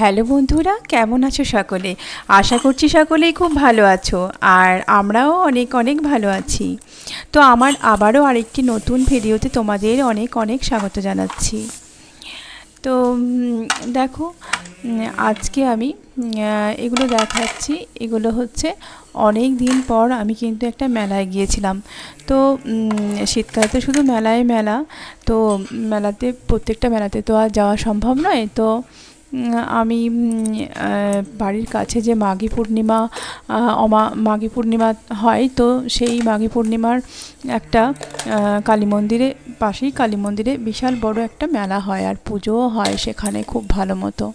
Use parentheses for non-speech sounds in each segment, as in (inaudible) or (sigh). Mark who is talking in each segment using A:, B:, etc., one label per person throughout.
A: Hello বন্ধুরা, কেমন আছো সকলে? আশা করছি সকলেই খুব ভালো আছো, আর আমরাও অনেক অনেক ভালো আছি। তো আমার আবারও আরেকটি নতুন ভিডিওতে তোমাদের অনেক অনেক স্বাগত জানাচ্ছি। তো দেখো আজকে আমি এগুলো দেখাচ্ছি। এগুলো হচ্ছে অনেক দিন পর আমি কিন্তু একটা মেলায় গিয়েছিলাম। তো শীতকালে তো শুধু মেলায় মেলা, তো মেলাতে, প্রত্যেকটা মেলাতে তো আর যাওয়া সম্ভব নয়। তো আমি বাড়ির কাছে যে মাঘী পূর্ণিমা অমা, মাঘী পূর্ণিমা হয়, তো সেই মাঘী পূর্ণিমার একটা কালী মন্দিরে, পাশেই কালী মন্দিরে বিশাল বড় একটা মেলা হয়, আর পুজোও হয় সেখানে খুব ভালো মতো।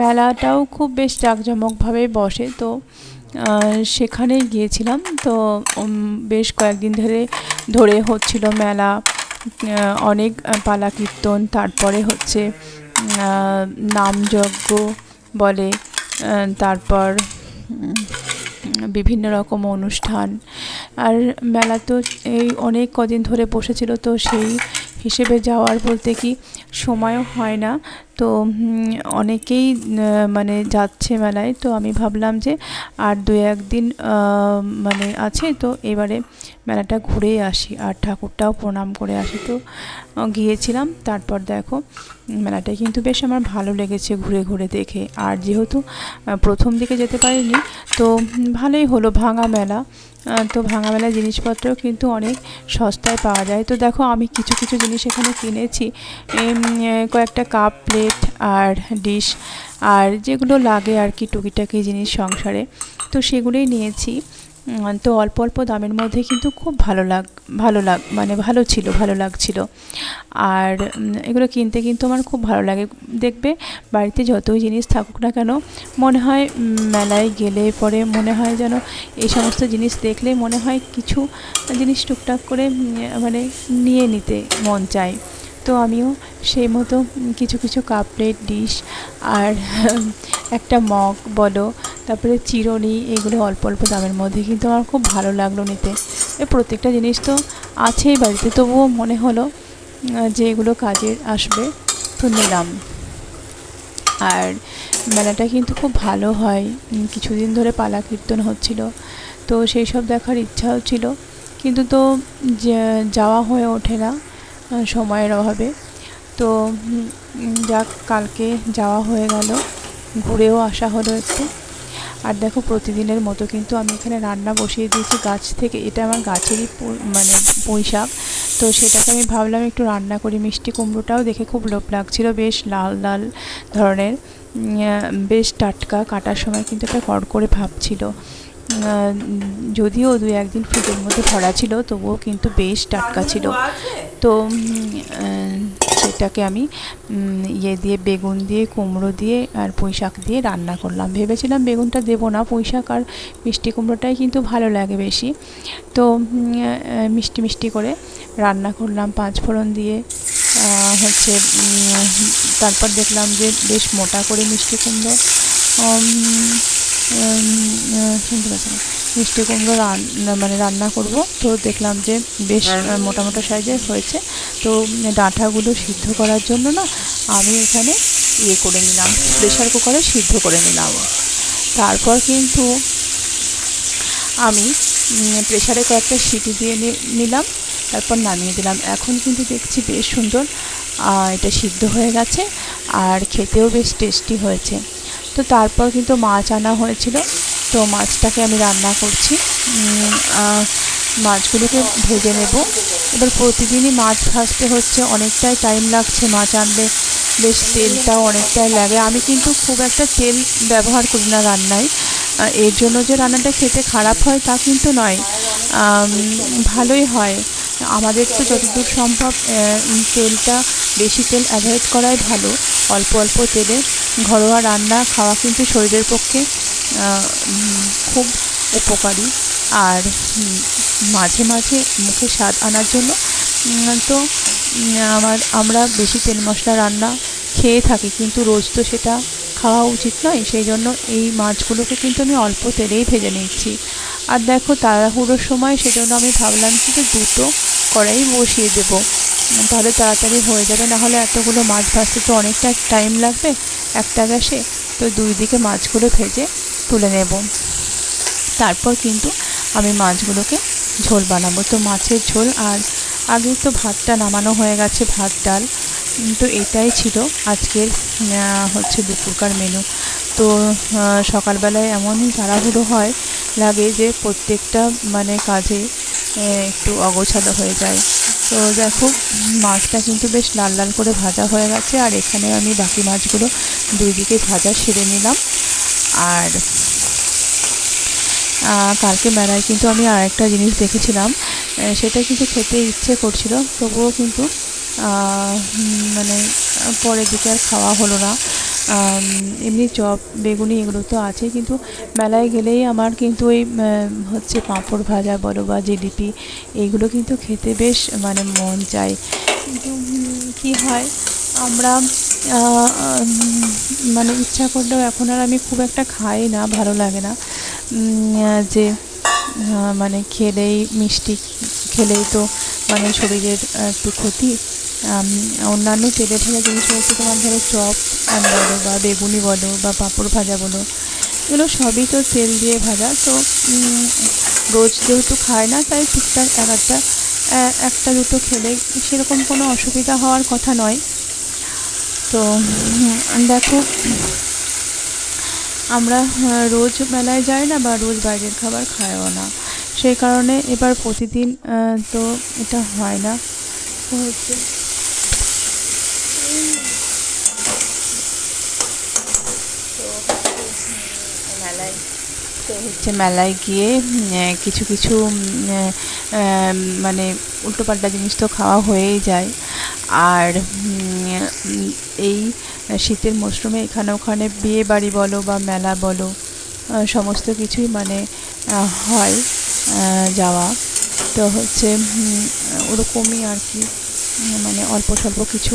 A: মেলাটাও খুব বেশ জাঁকজমকভাবে বসে, তো সেখানে গিয়েছিলাম, তো বেশ কয়েকদিন ধরে ধরে হচ্ছিল মেলা অনেক পালা কীর্তন, তারপরে হচ্ছে নামযজ্ঞ বলে তারপর বিভিন্ন রকম অনুষ্ঠান। আর মেলা তো এই অনেক কদিন ধরে বসেছিল, তো সেই হিসেবে যাওয়ার বলতে কি সময়ও হয় না। তো অনেকেই মানে যাচ্ছে মেলায়। তো আমি ভাবলাম যে আর দু একদিন মানে আছে। তো এবারে মেলাটা ঘুরেই আসি। আর ঠাকুরটাও প্রণাম করে আসি। তো গিয়েছিলাম। তারপর দেখো মেলাটা কিন্তু বেশ আমার ভালো লেগেছে ঘুরে ঘুরে দেখে। আর যেহেতু প্রথম দিকে যেতে পারিনি, তো ভালোই হলো ভাঙা মেলা। তো ভাঙা মেলা জিনিসপত্রও কিন্তু অনেক সস্তায় পাওয়া যায়। তো দেখো আমি কিছু কিছু জিনিস এখানে কিনেছি। কয়েকটা কাপ প্লেট আর ডিশ আর যেগুলো লাগে আর কি টুকিটাকি জিনিস সংসারে। তো সেগুলোই নিয়েছি। তো অল্প অল্প দামের মধ্যে কিন্তু খুব ভালো লাগ ভালো লাগ মানে ভালো ছিল, ভালো লাগছিল। আর এগুলো কিনতে কিন্তু আমার খুব ভালো লাগে। দেখবে বাড়িতে যতই জিনিস থাকুক না কেন, মনে হয় মেলায় গেলে পরে মনে হয় যেন এই সমস্ত জিনিস দেখলে মনে হয় কিছু জিনিস টুকটাক করে মানে নিয়ে নিতে মন চায়। তো আমিও সেই মতো কিছু কিছু কাপ প্লেট, ডিশ আর, (laughs) একটা মগ বলো তারপরে চিরনি, এগুলো অল্প অল্প দামের মধ্যে, কিন্তু আমার খুব ভালো লাগল নিতে। এ প্রত্যেকটা জিনিস তো আছেই বাড়িতে, তবুও মনে হলো যে এগুলো কাজে আসবে, তো নিলাম। আর মেলাটা কিন্তু খুব ভালো হয় কিছুদিন ধরে পালা কীর্তন হচ্ছিল, তো সেই সব দেখার ইচ্ছাও ছিল, কিন্তু তো যাওয়া হয়ে ওঠে না সময়ের অভাবে। তো যাক, কালকে যাওয়া হয়ে গেল, ঘুরেও আসা হলো একটু। আর দেখো প্রতিদিনের মতো কিন্তু আমি এখানে রান্না বসিয়ে দিয়েছি গাছ থেকে। এটা আমার গাছেরই মানে পুঁই শাক তো সেটাকে আমি ভাবলাম একটু রান্না করি। মিষ্টি কুমড়োটাও দেখে খুব লোভ লাগছিল। বেশ লাল লাল ধরনের। বেশ টাটকা কাটার সময় কিন্তু একটা কড় করে ভাব ছিল যদিও দু একদিন ফ্রিজের মধ্যে ভরা ছিল, তবুও কিন্তু বেশ টাটকা ছিল। তো সেটাকে আমি ইয়ে দিয়ে, বেগুন দিয়ে, কুমড়ো দিয়ে আর পুঁই শাক দিয়ে রান্না করলাম। ভেবেছিলাম বেগুনটা দেবো না পুঁই শাক আর মিষ্টি কুমড়োটাই কিন্তু ভালো লাগে বেশি। তো মিষ্টি মিষ্টি করে রান্না করলাম পাঁচ ফোড়ন দিয়ে। হচ্ছে তারপর দেখলাম যে বেশ মোটা করে মিষ্টি কুমড়ো। শুনতে পাচ্ছি। মিষ্টি কুমড়ো মানে রান্না করব। তো দেখলাম যে বেশ আহ, মোটা মোটা সাইজের হয়েছে। তো ডাঁটাগুলো সিদ্ধ করার জন্য না আমি এখানে ইয়ে করে নিলাম প্রেশার কুকারে সিদ্ধ করে নিলাম। তারপর কিন্তু আমি প্রেশারে কয়েকটা সিটি দিয়ে নিলাম তারপর নামিয়ে দিলাম। এখন কিন্তু দেখছি বেশ সুন্দর এটা সিদ্ধ হয়ে গেছে আর খেতেও বেশ টেস্টি হয়েছে। তো তারপর কিন্তু মাছ আনা হয়েছিল। তো মাছটাকে আমি রান্না করছি। মাছগুলোকে ভেজে নেব। এবার প্রতিদিনই মাছ ভাজতে হচ্ছে, অনেকটাই টাইম লাগছে মাছ আনলে। বেশ তেলটাও অনেকটাই লাগে। আমি কিন্তু খুব একটা তেল ব্যবহার করি না রান্নায়। এর জন্য যে রান্নাটা খেতে খারাপ হয় তা কিন্তু নয়। ভালোই হয়। আমাদের তো যতদূর সম্ভব তেলটা, বেশি তেল অ্যাভয়েড করাই ভালো। অল্প অল্প তেলে ঘরোয়া রান্না খাওয়া কিন্তু শরীরের পক্ষে খুব উপকারী। আর মাঝে মাঝে মুখে স্বাদ আনার জন্য তো আমার, আমরা বেশি তেল মশলা রান্না খেয়ে থাকি, কিন্তু রোজ তো সেটা খাওয়া উচিত নয়, সেই জন্য এই মাছগুলোকে কিন্তু আমি অল্প তেলেই ভেজে নিচ্ছি। আর দেখো, তাড়াহুড়োর সময় সেজন্য আমি ভাবলাম কি যে দুটো কড়াই বসিয়ে দেবো। তাহলে তাড়াতাড়ি হয়ে যাবে নাহলে এতগুলো মাছ ভাজতে তো অনেকটা টাইম লাগবে একটা গ্যাসে। তো দুই দিকে মাছগুলো ভেজে তুলে নেব। তারপর কিন্তু আমি মাছগুলোকে ঝোল বানাবো। তো মাছের ঝোল আর আগে তো ভাতটা নামানো হয়ে গেছে, ভাত, ডাল। তো এটাই ছিল আজকের হচ্ছে দুপুরকার মেনু তো সকালবেলায় এমনই তাড়াহুড়ো হয়, লাগে যে প্রত্যেকটা মানে কাজে একটু অগোছালো হয়ে যায়। তো দেখো, মাছটা কিন্তু বেশ লাল লাল করে ভাজা হয়ে গেছে। আর এখানে আমি বাকি মাছগুলো দুই দিকে ভাজা সেরে নিলাম। আর কালকে মেলায় কিন্তু আমি আর একটা জিনিস দেখেছিলাম সেটা কিন্তু খেতে ইচ্ছে করছিল, তবুও কিন্তু মানে পরের দিকে আর খাওয়া হলো না। এমনি চপ, বেগুনি এগুলো তো আছে, কিন্তু মেলায় গেলেই আমার কিন্তু ওই হচ্ছে পাঁপড় ভাজা বলো বা জিলিপি এইগুলো কিন্তু খেতে বেশ মানে মন চায়। কিন্তু কী হয়, আমরা মানে ইচ্ছা করলেও এখন আর আমি খুব একটা খাই না, ভালো লাগে না। যে মানে খেলেই মিষ্টি, খেলেই তো মানে শরীরের একটু ক্ষতি। অন্যান্য তেলে ভাজা জিনিস হচ্ছে তোমার ধরো চপ বলো বা বেগুনি বলো বা পাঁপড় ভাজা বলো, এগুলো সবই তো তেল দিয়ে ভাজা। তো রোজ যেহেতু খায় না, তাই টুকটাক এক একটা একটা দুটো খেলে সেরকম কোনো অসুবিধা হওয়ার কথা নয়। তো দেখো, আমরা রোজ মেলায় যাই না বা রোজ বাইরের খাবার খাইও না। সেই কারণে এবার প্রতিদিন তো এটা হয় না। হচ্ছে হচ্ছে মেলায় গিয়ে কিছু কিছু মানে উল্টোপাল্টা জিনিস তো খাওয়া হয়েই যায়। আর এই শীতের মরশুমে এখানে ওখানে বিয়ে বাড়ি বলো বা মেলা বলো সমস্ত কিছুই মানে হয় যাওয়া। তো হচ্ছে ওরকমই আর কি মানে অল্প স্বল্প কিছু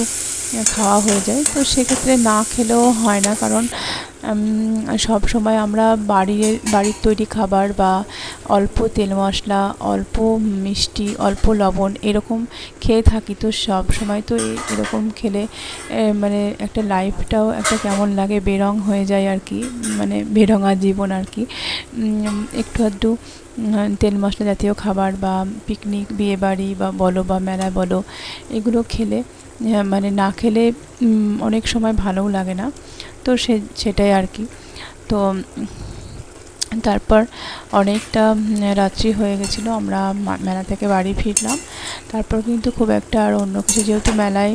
A: খাওয়া হয়ে যায়। তো সেক্ষেত্রে না খেলেও হয় না কারণ সব সময় আমরা বাড়ির বাড়ির তৈরি খাবার বা অল্প তেল মশলা, অল্প মিষ্টি, অল্প লবণ এরকম খেয়ে থাকি তো সব সময় তো এরকম খেলে মানে একটা লাইফটাও একটা কেমন লাগে, বেরং হয়ে যায় আর কি মানে বেরঙা জীবন আর কি। একটু আধটু তেল মশলা জাতীয় খাবার বা পিকনিক বিয়ে বাড়ি বা বলো বা মেলা বলো, এগুলো খেলে মানে না খেলে অনেক সময় ভালোও লাগে না। তো সে, সেটাই আর কি। তো, তারপর অনেকটা রাত্রি হয়ে গেছিল, আমরা মেলা থেকে বাড়ি ফিরলাম। তারপর কিন্তু খুব একটা আর অন্য কিছু, যেহেতু মেলায়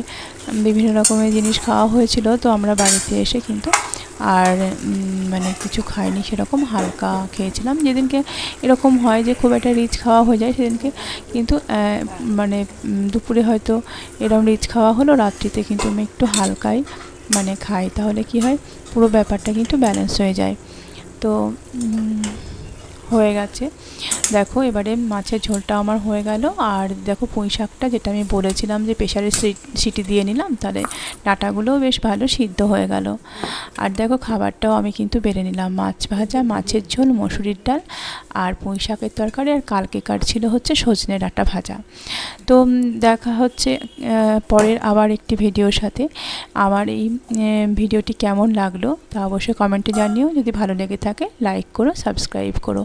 A: বিভিন্ন রকমের জিনিস খাওয়া হয়েছিল, তো আমরা বাড়িতে এসে কিন্তু আর মানে কিছু খাইনি, সেরকম হালকা খেয়েছিলাম। যেদিনকে এরকম হয় যে খুব একটা রিচ খাওয়া হয়ে যায়, সেদিনকে কিন্তু মানে দুপুরে হয়তো এরকম রিচ খাওয়া হলো, রাত্রিতে কিন্তু আমি একটু হালকাই মানে খাই তাহলে কি হয়? পুরো ব্যাপারটা কিন্তু ব্যালেন্স হয়ে যায়। তো হয়ে গেছে। দেখো, এবারে মাছের ঝোলটা আমার হয়ে গেল। আর দেখো, পুঁই শাকটা যেটা আমি বলেছিলাম যে প্রেশারে সিটি দিয়ে নিলাম, তাহলে ডাঁটাগুলোও বেশ ভালো সিদ্ধ হয়ে গেল। আর দেখো, খাবারটাও আমি কিন্তু বেড়ে নিলাম। মাছ ভাজা, মাছের ঝোল, মসুরির ডাল আর পুঁই শাকের তরকারি। আর কালকে কার ছিল হচ্ছে সজনে ডাঁটা ভাজা। তো দেখা হচ্ছে পরের আবার একটি ভিডিওর সাথে। আমার এই ভিডিওটি কেমন লাগল তা অবশ্যই কমেন্টে জানিও। যদি ভালো লেগে থাকে, লাইক করো, সাবস্ক্রাইব করো।